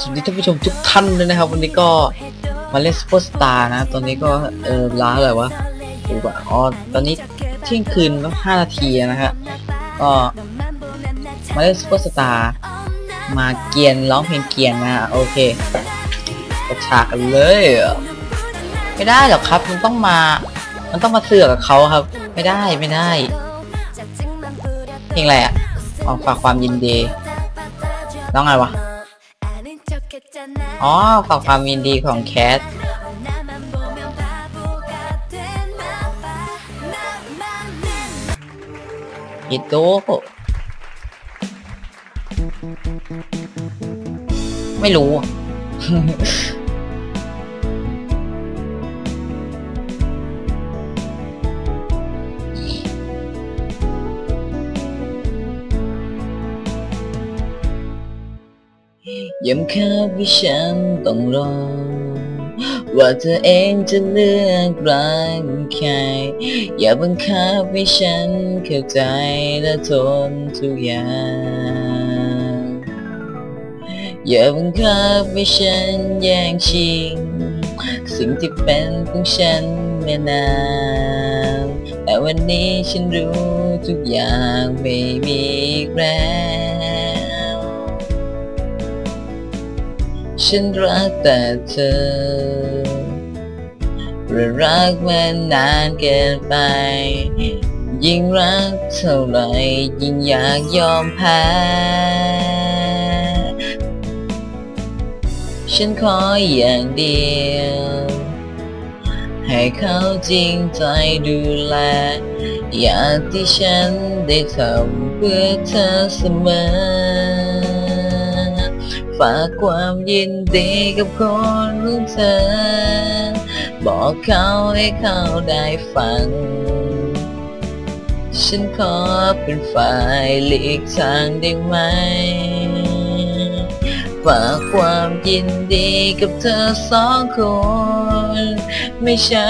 สวัสดีท่านผู้ชมทุกท่านเลยนะครับ วันนี้ก็มาเล่นซูเปอร์สตาร์นะ ตอนนี้ก็เออเวลาอะไรวะดูก่อนอ๋อตอนนี้เที่ยงคืนห้านาทีนะฮะก็มาเล่นซูเปอร์สตาร์มาเกียนร้องเพลงเกียนนะฮะโอเคกระชากกันเลยไม่ได้หรอกครับมันต้องมามันต้องมาเสือกกับเขาครับ ไม่ได้ไม่ได้เพลงอะไรอะออกฝากความยินดีร้องไงวะ อ๋อขอความยินดีของแคทอิโต้ไม่รู้ ย้ำค่าวิฉันต้องรอ ว่าเธอเองจะเลือกรักใคร อย่าบังคับให้ฉันเข้าใจและทนทุกอย่าง อย่าบังคับให้ฉันแย่งชิง สิ่งที่เป็นของฉันไม่นานแต่วันนี้ฉันรู้ทุกอย่างไม่มีแล้ว ฉันรักแต่เธอรักมันนานเกินไป ยิ่งรักเท่าไหรยิ่งอยากยอมแพ้ ฉันขออย่างเดียว ให้เขาจริงใจดูแล อย่างที่ฉันได้ทำเพื่อเธอเสมอ ฝากความยินดีกับคนของเธอ บอกเขาให้เขาได้ฟัง ฉันขอเป็นฝ่ายหลีกทางได้ไหม ฝากความยินดีกับเธอสองคน ไม่ใช่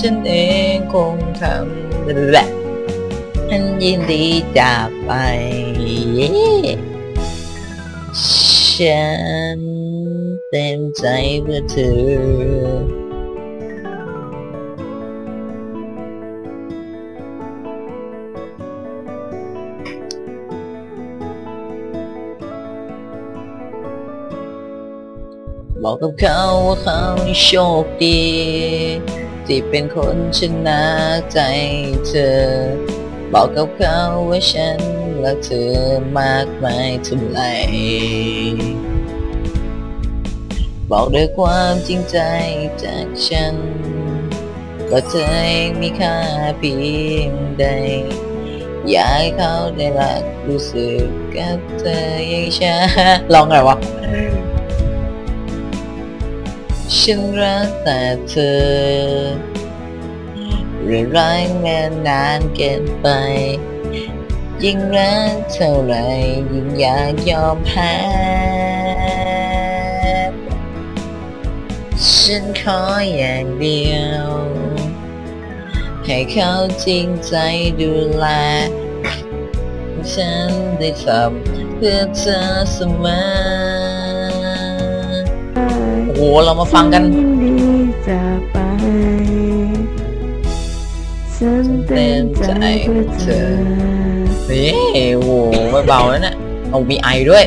ฉันเองคงทำแหละฉันยินดีจากไป ฉัน เต็มใจเพื่อเธอ บอกกับเขาว่าเขาโชคดี ที่เป็นคนชนะใจเธอ บอกกับเขาว่าฉัน รักเธอมากมายเท่าไหรบอกด้วยความจริงใจจากฉันว่าเธอเองมีค่าเพียงใด อยากให้เขาได้รักรู้สึกกับเธออย่างฉันลองไงวะฉันรักแต่เธอเรื่องร้ายแม้นานเกินไป ยิ่งรักเท่าไรยิ่งอยากยอมแพ้ฉันขออย่างเดียว ให้เขาจริงใจดูแลฉันได้ทำเพื่อเธอเสมอโอ้โห เรามาฟังกันดีจะไป ฉันเต็มใจเพื่อเธอ เฮ้ยโหไม่เบาแล้วนะเอามีไอด้วย